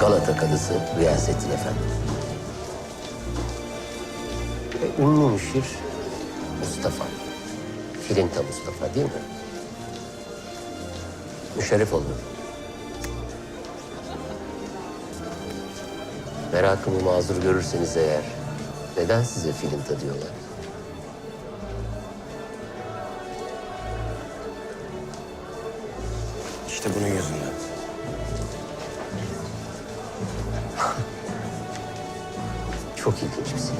Galata Kadısı Riyasettin Efendi. Ve ünlü müşir Mustafa. Filinta Mustafa değil mi? Müşerref oldum. Merakımı mazur görürseniz eğer neden size Filinta diyorlar? İşte bunun yüzünden. Çok ilginç bir silah.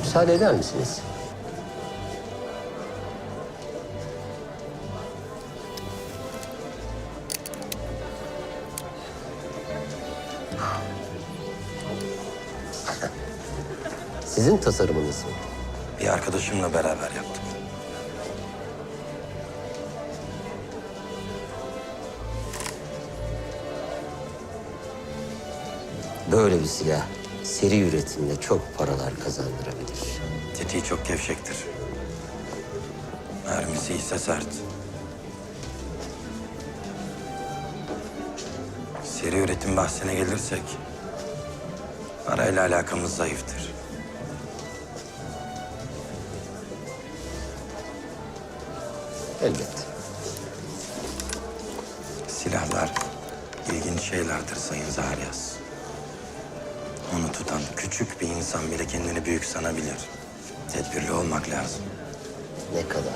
Müsaade eder misiniz? Sizin tasarımınız mı? Bir arkadaşımla beraber yaptık. Böyle bir silah seri üretimde çok paralar kazandırabilir. Tetiği çok gevşektir. Mermisi ise sert. Seri üretim bahsine gelirsek... ...parayla alakamız zayıftır. Elbette. Silahlar ilginç şeylerdir Sayın Zaryas. Onu tutan küçük bir insan bile kendini büyük sanabilir. Tedbirli olmak lazım. Ne kadar?